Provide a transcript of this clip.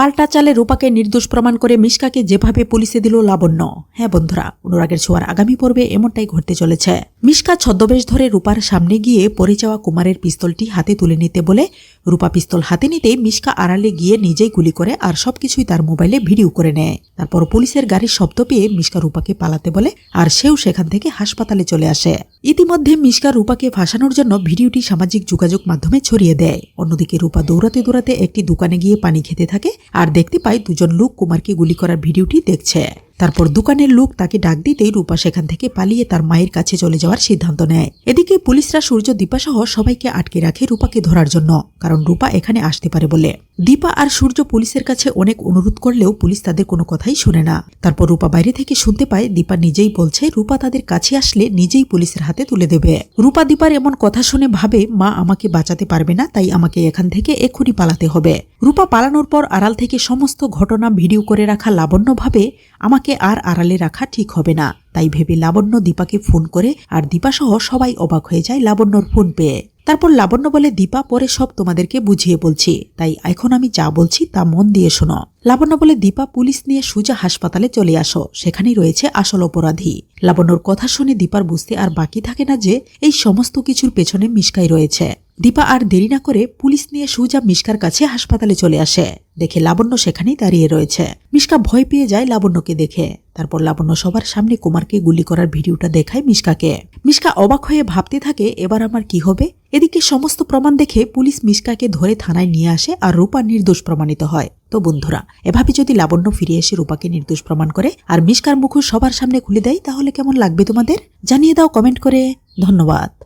পাল্টা চালে রূপাকে নির্দোষ প্রমাণ করে মিশকাকে যেভাবে পুলিশে দিল লাবণ্য। হ্যাঁ বন্ধুরা, অনুরাগের ছোঁয়ার আগামী পর্বে এমনটাই ঘটতে চলেছে। মিশকা ছদ্মবেশ ধরে রূপার সামনে গিয়ে পড়ে যাওয়া কুমারের পিস্তলটি হাতে তুলে নিতে বলে, রূপা পিস্তল হাতে নিতেই মিশকা আড়ালে গিয়ে নিজেই গুলি করে আর সবকিছুই তার মোবাইলে ভিডিও করে নেয়। তারপর পুলিশের গাড়ির শব্দ পেয়ে মিশকা রূপাকে পালাতে বলে আর সেও সেখান থেকে হাসপাতালে চলে আসে। ইতিমধ্যে মিশকা রূপাকে ফাঁসানোর জন্য ভিডিওটি সামাজিক যোগাযোগ মাধ্যমে ছড়িয়ে দেয়। অন্যদিকে রূপা দৌড়াতে দৌড়াতে একটি দোকানে গিয়ে পানি খেতে থাকে আর দেখতে পাই দুজন লোক কুমারকে গুলি করার ভিডিওটি দেখছে। তারপর দোকানের লোক তাকে ডাক দিতেই রূপা সেখান থেকে পালিয়ে তার মায়ের কাছে চলে যাওয়ার সিদ্ধান্ত নেয়। এদিকে পুলিশরা সূর্য দীপা সহ সবাইকে আটকে রাখে রূপাকে ধরার জন্য, কারণ রূপা এখানে আসতে পারে বলে। দীপা আর সূর্য পুলিশের কাছে অনেক অনুরোধ করলেও পুলিশ তাদের কোনো কথাই শুনে না। তারপর রূপা বাইরে থেকে শুনতে পায়, দীপা নিজেই বলছে, রূপা তাদের কাছে আসলে নিজেই পুলিশের হাতে তুলে দেবে। রূপা, দীপার এমন কথা শুনে ভাবে, মা আমাকে বাঁচাতে পারবে না, তাই আমাকে এখান থেকে এক্ষুনি পালাতে হবে। রূপা পালানোর পর আড়াল থেকে সমস্ত ঘটনা ভিডিও করে রাখা লাবণ্য ভাবে আমাকে আর আড়ালে রাখা ঠিক হবে না। তাই ভেবে লাবণ্য দীপাকে ফোন করে আর দীপা সহ সবাই অবাক হয়ে যায় লাবণ্যর ফোন পেয়ে। তারপর লাবণ্য বলে, দীপা, পরে সব তোমাদেরকে বুঝিয়ে বলছি। তাই এখন আমি যা বলছি তা মন দিয়ে শোনো। লাবণ্য বলে, দীপা, পুলিশ নিয়ে সুজা হাসপাতালে চলে আসো। সেখানেই রয়েছে আসল অপরাধী। লাবণ্যর কথা শুনে দীপার বুঝতে আর বাকি থাকে না যে, এই সমস্ত কিছুর পেছনে মিশকাই রয়েছে। দীপা আর দেরি না করে পুলিশ নিয়ে সুজা মিশকার কাছে হাসপাতালে চলে আসে। দেখে লাবণ্য সেখানেই দাঁড়িয়ে রয়েছে। মিশকা ভয় পেয়ে যায় লাবণ্যকে দেখে। তারপর লাবণ্য সবার সামনে কুমারকে গুলি করার ভিডিওটা দেখায় মিশকাকে। মিশকা অবাক হয়ে ভাবতে থাকে, এবার আমার কি হবে? এদিকে সমস্ত প্রমাণ দেখে পুলিশ মিশকাকে ধরে থানায় নিয়ে আসে আর রূপা নির্দোষ প্রমাণিত হয়। তো বন্ধুরা, এভাবে যদি লাবণ্য ফিরে এসে রূপাকে নির্দোষ প্রমাণ করে আর মিশকার মুখ সবার সামনে খুলে দেয়, তাহলে কেমন লাগবে তোমাদের? জানিয়ে দাও কমেন্ট করে। ধন্যবাদ।